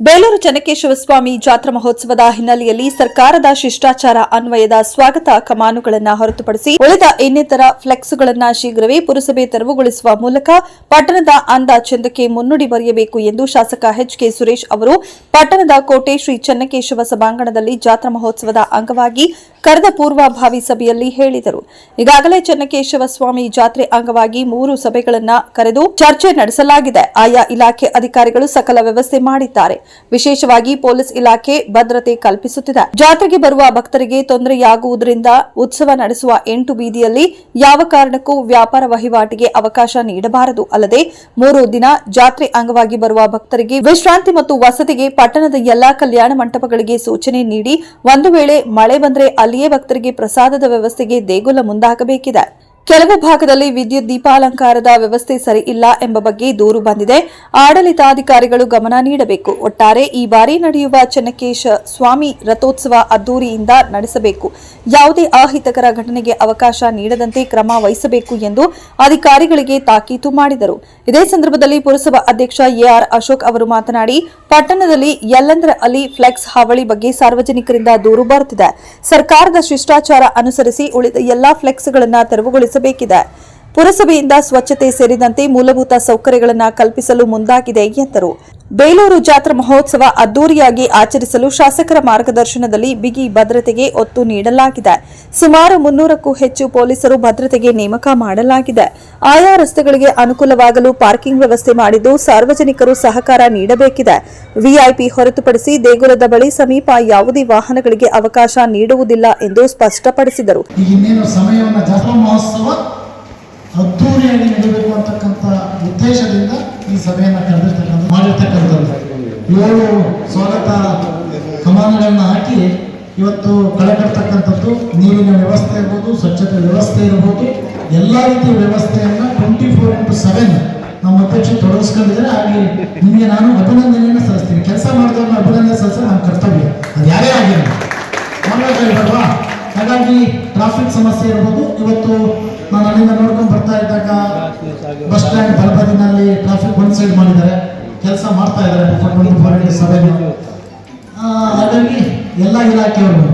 ಬೇಲೂರು ಚೆನ್ನಕೇಶವ ಸ್ವಾಮಿ ಜಾತ್ರಾ ಮಹೋತ್ಸವದ ಹಿನ್ನೆಲೆಯಲ್ಲಿ ಸರ್ಕಾರದ ಶಿಷ್ಟಾಚಾರ ಅನ್ವಯದ ಸ್ವಾಗತ ಕಮಾನುಗಳನ್ನು ಹೊರತುಪಡಿಸಿ ಉಳಿದ ಇನ್ನಿತರ ಫ್ಲೆಕ್ಸ್ಗಳನ್ನು ಶೀಘ್ರವೇ ಪುರಸಭೆ ತೆರವುಗೊಳಿಸುವ ಮೂಲಕ ಪಟ್ಟಣದ ಅಂದ ಚಂದಕ್ಕೆ ಮುನ್ನುಡಿ ಬರೆಯಬೇಕು ಎಂದು ಶಾಸಕ ಎಚ್ ಕೆ ಸುರೇಶ್ ಅವರು ಪಟ್ಟಣದ ಕೋಟೆ ಶ್ರೀ ಚನ್ನಕೇಶವ ಸಭಾಂಗಣದಲ್ಲಿ ಜಾತ್ರಾ ಮಹೋತ್ಸವದ ಅಂಗವಾಗಿ ಕರೆದ ಪೂರ್ವಭಾವಿ ಸಭೆಯಲ್ಲಿ ಹೇಳಿದರು. ಈಗಾಗಲೇ ಚನ್ನಕೇಶವ ಸ್ವಾಮಿ ಜಾತ್ರೆ ಅಂಗವಾಗಿ ಮೂರು ಸಭೆಗಳನ್ನು ಕರೆದು ಚರ್ಚೆ ನಡೆಸಲಾಗಿದೆ. ಆಯಾ ಇಲಾಖೆ ಅಧಿಕಾರಿಗಳು ಸಕಲ ವ್ಯವಸ್ಥೆ ಮಾಡಿದ್ದಾರೆ. ವಿಶೇಷವಾಗಿ ಪೊಲೀಸ್ ಇಲಾಖೆ ಭದ್ರತೆ ಕಲ್ಪಿಸುತ್ತಿದೆ. ಜಾತ್ರೆಗೆ ಬರುವ ಭಕ್ತರಿಗೆ ತೊಂದರೆಯಾಗುವುದರಿಂದ ಉತ್ಸವ ನಡೆಸುವ ಎಂಟು ಬೀದಿಯಲ್ಲಿ ಯಾವ ಕಾರಣಕ್ಕೂ ವ್ಯಾಪಾರ ವಹಿವಾಟಿಗೆ ಅವಕಾಶ ನೀಡಬಾರದು. ಅಲ್ಲದೆ ಮೂರು ದಿನ ಜಾತ್ರೆ ಅಂಗವಾಗಿ ಬರುವ ಭಕ್ತರಿಗೆ ವಿಶ್ರಾಂತಿ ಮತ್ತು ವಸತಿಗೆ ಪಟ್ಟಣದ ಎಲ್ಲಾ ಕಲ್ಯಾಣ ಮಂಟಪಗಳಿಗೆ ಸೂಚನೆ ನೀಡಿ ಒಂದು ವೇಳೆ ಮಳೆ ಬಂದರೆ ಅಲ್ಲಿಯೇ ಭಕ್ತರಿಗೆ ಪ್ರಸಾದದ ವ್ಯವಸ್ಥೆಗೆ ದೇಗುಲ ಮುಂದಾಗಬೇಕಿದೆ. ಕೆಲವು ಭಾಗದಲ್ಲಿ ವಿದ್ಯುತ್ ದೀಪಾಲಂಕಾರದ ವ್ಯವಸ್ಥೆ ಸರಿ ಇಲ್ಲ ಎಂಬ ಬಗ್ಗೆ ದೂರು ಬಂದಿದೆ. ಆಡಳಿತಾಧಿಕಾರಿಗಳು ಗಮನ ನೀಡಬೇಕು. ಒಟ್ಟಾರೆ ಈ ಬಾರಿ ನಡೆಯುವ ಚೆನ್ನಕೇಶ ಸ್ವಾಮಿ ರಥೋತ್ಸವ ಅದ್ದೂರಿಯಿಂದ ನಡೆಸಬೇಕು. ಯಾವುದೇ ಅಹಿತಕರ ಘಟನೆಗೆ ಅವಕಾಶ ನೀಡದಂತೆ ಕ್ರಮ ವಹಿಸಬೇಕು ಎಂದು ಅಧಿಕಾರಿಗಳಿಗೆ ತಾಕೀತು ಮಾಡಿದರು. ಇದೇ ಸಂದರ್ಭದಲ್ಲಿ ಪುರಸಭಾ ಅಧ್ಯಕ್ಷ ಎಆರ್ ಅಶೋಕ್ ಅವರು ಮಾತನಾಡಿ, ಪಟ್ಟಣದಲ್ಲಿ ಯಲ್ಲಂದ್ರ ಅಲಿ ಫ್ಲೆಕ್ಸ್ ಹಾವಳಿ ಬಗ್ಗೆ ಸಾರ್ವಜನಿಕರಿಂದ ದೂರು ಬರುತ್ತಿದೆ. ಸರ್ಕಾರದ ಶಿಷ್ಟಾಚಾರ ಅನುಸರಿಸಿ ಉಳಿದ ಎಲ್ಲಾ ಫ್ಲೆಕ್ಸ್ಗಳನ್ನು ತೆರವುಗೊಳಿಸಬೇಕಿದೆ ಪುರಸಭೆಯಿಂದ ಸ್ವಚ್ಛತೆ ಸೇರಿದಂತೆ ಮೂಲಭೂತ ಸೌಕರ್ಯಗಳನ್ನು ಕಲ್ಪಿಸಲು ಮುಂದಾಗಿದೆ ಎಂದರು. ಬೇಲೂರು ಜಾತ್ರಾ ಮಹೋತ್ಸವ ಅದ್ದೂರಿಯಾಗಿ ಆಚರಿಸಲು ಶಾಸಕರ ಮಾರ್ಗದರ್ಶನದಲ್ಲಿ ಬಿಗಿ ಭದ್ರತೆಗೆ ಒತ್ತು ನೀಡಲಾಗಿದೆ. ಸುಮಾರು ಮುನ್ನೂರಕ್ಕೂ ಹೆಚ್ಚು ಪೊಲೀಸರು ಭದ್ರತೆಗೆ ನೇಮಕ ಮಾಡಲಾಗಿದೆ. ಆಯಾ ರಸ್ತೆಗಳಿಗೆ ಅನುಕೂಲವಾಗಲು ಪಾರ್ಕಿಂಗ್ ವ್ಯವಸ್ಥೆ ಮಾಡಿದ್ದು ಸಾರ್ವಜನಿಕರು ಸಹಕಾರ ನೀಡಬೇಕಿದೆ. ವಿಐಪಿ ಹೊರತುಪಡಿಸಿ ದೇಗುಲದ ಬಳಿ ಸಮೀಪ ಯಾವುದೇ ವಾಹನಗಳಿಗೆ ಅವಕಾಶ ನೀಡುವುದಿಲ್ಲ ಎಂದು ಸ್ಪಷ್ಟಪಡಿಸಿದರು. ಈ ಸಭೆಯನ್ನು ಕರೆದಿರ್ತಕ್ಕಂಥ ಮಾಡಿರ್ತಕ್ಕಂಥದ್ದು ಏಳು ಸ್ವಾಗತ ಕಮಾನುಗಳನ್ನ ಹಾಕಿ ಇವತ್ತು ಕಳೆ ಕಟ್ತಕ್ಕಂಥದ್ದು ನೀರಿನ ವ್ಯವಸ್ಥೆ ಇರ್ಬೋದು, ಸ್ವಚ್ಛತೆ ವ್ಯವಸ್ಥೆ ಇರ್ಬೋದು, ಎಲ್ಲ ರೀತಿಯ ವ್ಯವಸ್ಥೆಯನ್ನು ಟ್ವೆಂಟಿ ಫೋರ್ ಇಂಟು ಸೆವೆನ್ ನಮ್ಮ ಅಧ್ಯಕ್ಷರು ತೊಡಗಿಸ್ಕೊಂಡಿದ್ದಾರೆ. ಹಾಗೆ ನಿಮಗೆ ನಾನು ಅಭಿನಂದನೆಯನ್ನು ಸಲ್ಲಿಸ್ತೀನಿ. ಕೆಲಸ ಮಾಡಿದವ್ರನ್ನ ಅಭಿನಂದನೆ ಸಲ್ಲಿಸೋದು ನಮ್ಮ ಕರ್ತವ್ಯ. ಅದು ಯಾರೇ ಆಗಿರಲಿ ಹಾಗಾಗಿ ಟ್ರಾಫಿಕ್ ಸಮಸ್ಯೆ ಇರ್ಬೋದು. ಇವತ್ತು ನಾನು ಅಲ್ಲಿಂದ ನೋಡ್ಕೊಂಡು ಬರ್ತಾ ಇದ್ದಾಗ ಬಸ್ ಸ್ಟ್ಯಾಂಡ್ ಬಲಬದಿನಲ್ಲಿ ಟ್ರಾಫಿಕ್ ಒನ್ ಸೈಡ್ ಮಾಡಿದ್ದಾರೆ. ಕೆಲಸ ಮಾಡ್ತಾ ಇದ್ದಾರೆ ಟ್ವೆಂಟಿ ಸಭೆಗಳು ಹಾಗಾಗಿ ಎಲ್ಲ ಇಲಾಖೆಯವರು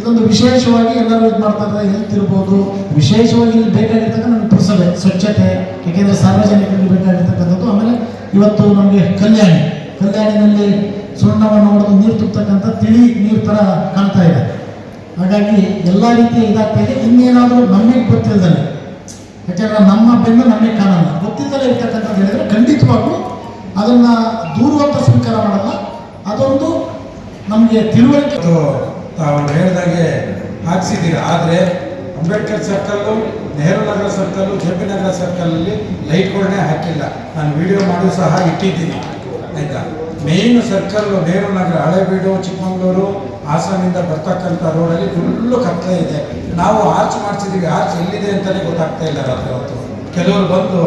ಇದೊಂದು ವಿಶೇಷವಾಗಿ ಎಲ್ಲರೂ ಇದು ಮಾಡ್ತಾ ಇದ್ದಾರೆ ಹೆಲ್ತ್ ಇರ್ಬೋದು. ವಿಶೇಷವಾಗಿ ಇಲ್ಲಿ ಬೇಕಾಗಿರ್ತಕ್ಕಂಥ ನಮ್ಮ ಪುರಸಭೆ ಸ್ವಚ್ಛತೆ ಯಾಕೆಂದರೆ ಸಾರ್ವಜನಿಕರಿಗೆ ಬೇಕಾಗಿರ್ತಕ್ಕಂಥದ್ದು, ಆಮೇಲೆ ಇವತ್ತು ನಮಗೆ ಕಲ್ಯಾಣಿ. ಕಲ್ಯಾಣಿನಲ್ಲಿ ಸುಣ್ಣವನ್ನು ಹೊಡೆದು ನೀರು ತುಂಬತಕ್ಕಂಥ ತಿಳಿ ನೀರು ಥರ ಕಾಣ್ತಾ ಇದೆ. ಹಾಗಾಗಿ ಎಲ್ಲ ರೀತಿಯ ಇದಾಗ್ತಾ ಇದೆ. ಇನ್ನೇನಾದರೂ ನಮಗೆ ಗೊತ್ತಿಲ್ಲದಲ್ಲೇ ಯಾಕೆಂದರೆ ನಮ್ಮ ಬೆನ್ನು ನಮಗೆ ಕಾಣಲ್ಲ. ಗೊತ್ತಿಲ್ಲದೆ ಇರ್ತಕ್ಕಂಥದ್ದು ಹೇಳಿದ್ರೆ ಖಂಡಿತವಾಗ್ಲೂ ಅದನ್ನು ದೂರುವಂತ ಸ್ವೀಕಾರ ಮಾಡಲ್ಲ. ಅದೊಂದು ನಮಗೆ ತಿಳುವಳಿಕೆ. ತಾವು ಹೇಳಿದಾಗೆ ಹಾಕ್ಸಿದ್ದೀರ? ಆದರೆ Ambedkar circle, Nehru Nagar circle, J P Nagar ಸರ್ಕಲಲ್ಲಿ ಲೈಟ್ಗಳನ್ನೇ ಹಾಕಿಲ್ಲ. ನಾನು ವಿಡಿಯೋ ಮಾಡಿ ಸಹ ಇಟ್ಟಿದ್ದೀನಿ. ಆಯಿತಾ? ಮೇಯ್ನ್ ಸರ್ಕಲ್ಲು ನೆಹರು ನಗರ, ಹಳೆಬೀಡು, ಚಿಕ್ಕಮಗಳೂರು ಹಾಸನಿಂದ ಬರ್ತಕ್ಕಂಥ ರೋಡಲ್ಲಿ ಫುಲ್ಲು ಕತ್ತಲೆ ಇದೆ. ನಾವು ಆರ್ಚ್ ಮಾಡಿಸಿದ್ದೀವಿ ಆರ್ಚ್ ಎಲ್ಲಿದೆ ಅಂತಲೇ ಗೊತ್ತಾಗ್ತಾ ಇಲ್ಲ ರಾತ್ರಿ ಹೊತ್ತು. ಕೆಲವರು ಬಂದು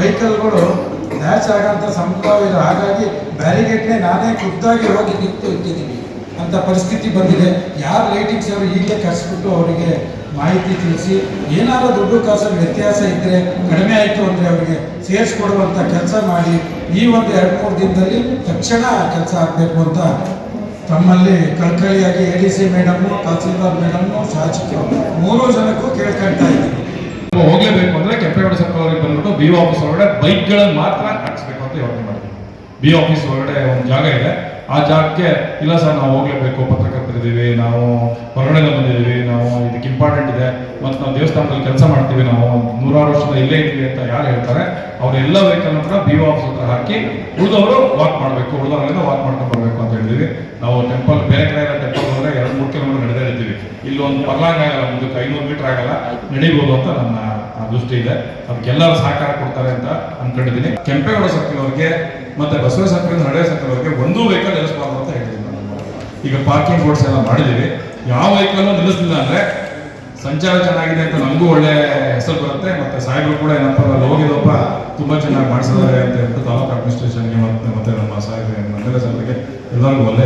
ವೆಹಿಕಲ್ಗಳು ಡ್ಯಾಶ್ ಆಗೋಂಥ ಸಂಭವ ಇದೆ ಹಾಗಾಗಿ ಬ್ಯಾರಿಗೇಟ್ನೇ ನಾನೇ ಖುದ್ದಾಗಿ ಹೋಗಿ ನಿಂತು ಇಟ್ಟಿದ್ದೀನಿ. ಅಂತ ಪರಿಸ್ಥಿತಿ ಬಂದಿದೆ. ಯಾರು ಲೈಟಿಂಗ್ಸ್ ಅವರು ಈಗಲೇ ಕರೆಸ್ಬಿಟ್ಟು ಅವರಿಗೆ ಮಾಹಿತಿ ತಿಳಿಸಿ, ಏನಾದರೂ ದುಡ್ಡು ಕಾಸಲ್ಲಿ ವ್ಯತ್ಯಾಸ ಇದ್ದರೆ ಕಡಿಮೆ ಆಯಿತು ಅಂದರೆ ಅವರಿಗೆ ಸೇರಿಸ್ಕೊಡುವಂಥ ಕೆಲಸ ಮಾಡಿ, ಈ ಒಂದು ಎರಡು ಮೂರು ದಿನದಲ್ಲಿ ತಕ್ಷಣ ಕೆಲಸ ಆಗಬೇಕು ಅಂತ ತಮ್ಮಲ್ಲಿ ಕಳ್ಕಳಿಯಾಗಿ A D C madam tahsildar madam ಶಾಸಕರು ಮೂರು ಜನಕ್ಕೂ ಕೇಳ್ಕೊಳ್ತಾ ಇದ್ದೀನಿ. ಹೋಗಲೇಬೇಕು ಅಂದರೆ ಕೆಂಪೇಗೌಡ ಸರ್ಕಾರ ಬಂದ್ಬಿಟ್ಟು ಬಿ ಆಫೀಸ್ ಒಳಗಡೆ ಬೈಕ್ಗಳನ್ನು ಮಾತ್ರ ಅಂತ ಯೋಚನೆ ಮಾಡಿದ್ವಿ ಬಿ ಆಫೀಸ್ ಹೊರಗಡೆ ಒಂದು ಜಾಗ ಇದೆ. ಆ ಜಾಗಕ್ಕೆ ಇಲ್ಲ ಸರ್, ನಾವು ಹೋಗ್ಲೇಬೇಕು ಪತ್ರಕರ್ತರಿದ್ದೀವಿ ನಾವು ಹೊರಗಡೆ ಬಂದಿದ್ದೀವಿ, ನಾವು ಇದಕ್ಕೆ ಇಂಪಾರ್ಟೆಂಟ್ ಇದೆ. ಮತ್ತು ನಾವು ದೇವಸ್ಥಾನದಲ್ಲಿ ಕೆಲಸ ಮಾಡ್ತೀವಿ, ನಾವು ನೂರಾರು ವರ್ಷದ ಇಲ್ಲೇ ಇದ್ದೀವಿ ಅಂತ ಯಾರು ಹೇಳ್ತಾರೆ ಅವರೆಲ್ಲ ವೆಹಿಕಲ್ ಕೂಡ ಬಿ ಆಫೀಸ್ ಹತ್ರ ಹಾಕಿ ಉಳಿದವರು ವಾಕ್ ಮಾಡಬೇಕು, ಉಳಿದವರೆಲ್ಲ ವಾಕ್ ಮಾಡ್ಕೊಂಡು ಬರಬೇಕು ಅಂತ ಹೇಳಿದ್ವಿ. ನಾವು ಟೆಂಪಲ್ ಬೇರೆ ಕಡೆ ಟೆಂಪಲ್ ಹೋದರೆ ಎರಡು, ಮೂರು ಕಿಲೋಮೀಟರ್ ನಡೆದೇ ಇರ್ತೀವಿ. ಇಲ್ಲೊಂದು ಪರ್ಲಾಂಗ್ ಆಗಲ್ಲ ಮುಂದಕ್ಕೆ ಐನೂರು ಮೀಟರ್ ಆಗಲ್ಲ, ನಡಿಬೋದು ಅಂತ ನನ್ನ ದೃಷ್ಟಿ ಇದೆ. ಅದಕ್ಕೆಲ್ಲರೂ ಸಹಕಾರ ಕೊಡ್ತಾರೆ ಅಂತ ಅನ್ಕೊಂಡಿದ್ದೀನಿ. ಕೆಂಪೇಗೌಡ ಸರ್ಕಲ್ವರಿಗೆ ಮತ್ತೆ ಬಸವ ಸರ್ಕಲ್ ನಡೆಯೋ ಸರ್ಕಲ್ವರಿಗೆ ಒಂದೂ ವೆಹಿಕಲ್ ನಿಲ್ಲಿಸಬಾರ್ದು ಅಂತ ಹೇಳಿದ್ದೀನಿ. ಈಗ ಪಾರ್ಕಿಂಗ್ ರೋಡ್ಸ್ ಎಲ್ಲ ಮಾಡಿದ್ದೀವಿ. ಯಾವ ವೆಹಿಕಲ್ ನಿಲ್ಲಿಸಲಿಲ್ಲ ಅಂದ್ರೆ ಸಂಚಾರ ಚೆನ್ನಾಗಿದೆ ಅಂತ ನಮಗೂ ಒಳ್ಳೆ ಹೆಸರು ಬರುತ್ತೆ. ಮತ್ತೆ ಸಾಹೇಬರು ಕೂಡ ಏನಪ್ಪ ಅಲ್ಲಿ ಹೋಗಿದಪ್ಪ ತುಂಬಾ ಚೆನ್ನಾಗಿ ಮಾಡಿಸಿದ್ದಾರೆ ಅಂತ ಹೇಳ್ಬಿಟ್ಟು ತಾಲೂಕು ಅಡ್ಮಿನಿಸ್ಟ್ರೇಷನ್ಗೆ ಮತ್ತೆ ಮತ್ತೆ ನಮ್ಮ ಸಾಹೇಬ್ ಮಂದಿರ ಎಲ್ಲರಿಗೂ ಒಳ್ಳೆ